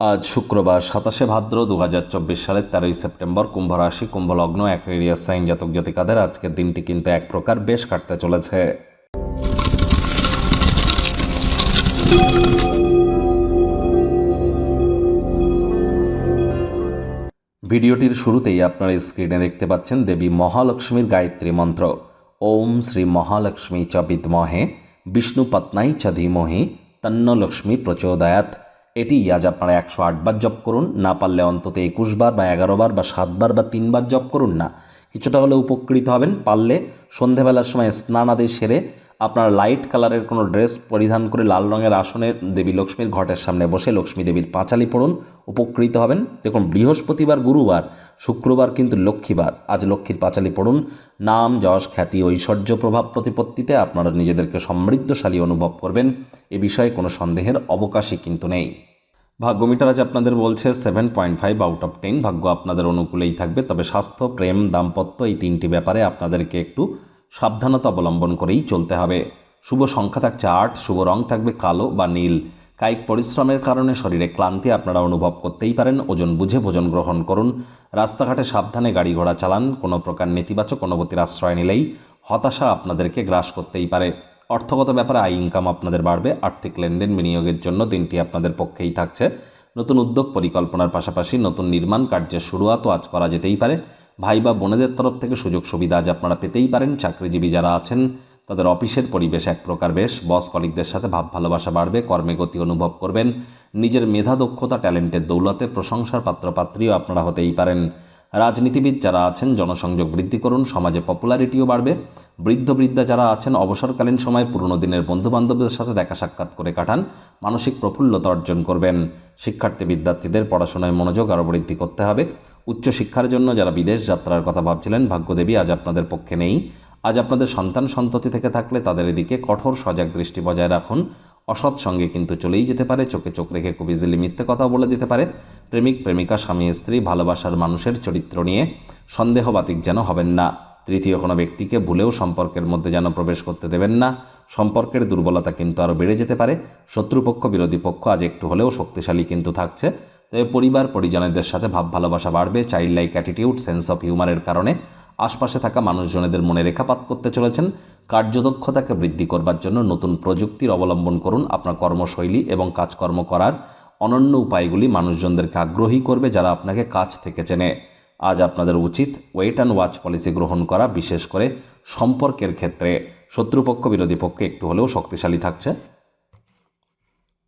আজ শুক্রবার সাতাশে ভাদ্র দু হাজার চব্বিশ সালের তেরোই সেপ্টেম্বর কুম্ভ রাশি, কুম্ভ লগ্ন অ্যাকুয়ারিয়াস সাইন জাতক জাতিকাদের আজকের দিনটি কিন্তু এক প্রকার বেশ কাটতে চলেছে। ভিডিওটির শুরুতেই আপনারা স্ক্রিনে দেখতে পাচ্ছেন দেবী মহালক্ষ্মীর গায়ত্রী মন্ত্র। ওম শ্রী মহালক্ষ্মী চ বিদ্মহে, বিষ্ণু পত্নাই চ ধীমহি, তন্ন লক্ষ্মী প্রচোদয়াত। এটি আজ আপনারা একশো আটবার জপ করুন, না পারলে অন্তত একুশবার বা এগারোবার বা সাতবার বা তিনবার জপ করুন না। কিছুটা হলে উপকৃত হবেন, পারলে সন্ধেবেলার সময় স্নান আদে সেরে আপনার লাইট কালারের কোনো ড্রেস পরিধান করে লাল রঙের আসনে দেবী লক্ষ্মীর ঘটের সামনে বসে লক্ষ্মী দেবীর পাঁচালি পড়ুন, উপকৃত হবেন। দেখুন, বৃহস্পতিবার, গুরুবার, শুক্রবার কিন্তু লক্ষ্মীবার। আজ লক্ষ্মীর পাঁচালি পড়ুন। নাম, যশ, খ্যাতি, ঐশ্বর্য প্রভাব প্রতিপত্তিতে আপনারা নিজেদেরকে সমৃদ্ধশালী অনুভব করবেন। এ বিষয়ে কোনো সন্দেহের অবকাশই কিন্তু নেই। ভাগ্যমিটার আজ আপনাদের বলছে seven point five out of ten ভাগ্য আপনাদের অনুকূলেই থাকবে। তবে স্বাস্থ্য, প্রেম, দাম্পত্য এই তিনটি ব্যাপারে আপনাদেরকে একটু সাবধানতা অবলম্বন করেই চলতে হবে। শুভ সংখ্যা থাকছে আট শুভ রং থাকবে কালো বা নীল। কায়িক পরিশ্রমের কারণে শরীরে ক্লান্তি আপনারা অনুভব করতেই পারেন। ওজন বুঝে ভোজন গ্রহণ করুন। রাস্তাঘাটে সাবধানে গাড়ি ঘোড়া চালান। কোনো প্রকার নেতিবাচক অনুভূতির আশ্রয় নিলেই হতাশা আপনাদেরকে গ্রাস করতেই পারে। অর্থগত ব্যাপারে আয় ইনকাম আপনাদের বাড়বে। আর্থিক লেনদেন বিনিয়োগের জন্য দিনটি আপনাদের পক্ষেই থাকছে। নতুন উদ্যোগ পরিকল্পনার পাশাপাশি নতুন নির্মাণ কার্যের শুরুয়াতও আজ করা যেতেই পারে। ভাই বা বোনেদের তরফ থেকে সুযোগ সুবিধা আজ আপনারা পেতেই পারেন। চাকরিজীবী যারা আছেন, তাদের অফিসের পরিবেশ এক প্রকার বেশ। বস কলিকদের সাথে ভাব ভালোবাসা বাড়বে, কর্মে গতি অনুভব করবেন। নিজের মেধা, দক্ষতা, ট্যালেন্টের দৌলতে প্রশংসার পাত্রপাত্রীও আপনারা হতেই পারেন। রাজনীতিবিদ যারা আছেন, জনসংযোগ বৃদ্ধি করুন, সমাজে পপুলারিটিও বাড়বে। বৃদ্ধ বৃদ্ধা যারা আছেন, অবসরকালীন সময় পুরনো দিনের বন্ধুবান্ধবদের সাথে দেখা সাক্ষাৎ করে কাটান। মানসিক প্রফুল্লতা অর্জন করবেন। শিক্ষার্থী, বিদ্যার্থীদের পড়াশোনায় মনোযোগ আরও বৃদ্ধি করতে হবে। উচ্চশিক্ষার জন্য যারা বিদেশ যাত্রার কথা ভাবছিলেন, ভাগ্যদেবী আজ আপনাদের পক্ষে নেই। আজ আপনাদের সন্তান সন্ততি থেকে থাকলে তাদের এদিকে কঠোর সজাগ দৃষ্টি বজায় রাখুন। অসৎ সঙ্গে কিন্তু চলেই যেতে পারে, চোখে চোখ রেখে খুব ইজিলি মিথ্যে কথা বলে দিতে পারে। প্রেমিক, প্রেমিকা, স্বামী, স্ত্রী, ভালোবাসার মানুষের চরিত্র নিয়ে সন্দেহবাতিক যেন হবেন না। তৃতীয় কোনো ব্যক্তিকে ভুলেও সম্পর্কের মধ্যে যেন প্রবেশ করতে দেবেন না। সম্পর্কের দুর্বলতা কিন্তু আরও বেড়ে যেতে পারে। শত্রুপক্ষ, বিরোধী পক্ষ আজ একটু হলেও শক্তিশালী কিন্তু থাকছে। তবে পরিবার, পরিজনদের সাথে ভাব, ভালোবাসা বাড়বে child like attitude sense of হিউমারের কারণে আশপাশে থাকা মানুষজনেদের মনে রেখাপাত করতে চলেছেন। কার্যদক্ষতাকে বৃদ্ধি করবার জন্য নতুন প্রযুক্তির অবলম্বন করুন আপনার কর্মশৈলী এবং কাজকর্ম করার অনন্য উপায়গুলি মানুষজনদেরকে আগ্রহী করবে, যারা আপনাকে কাজ থেকে চেনে। আজ আপনাদের উচিত ওয়েট অ্যান্ড ওয়াচ পলিসি গ্রহণ করা, বিশেষ করে সম্পর্কের ক্ষেত্রে। শত্রুপক্ষ, বিরোধী পক্ষে একটু হলেও শক্তিশালী থাকছে।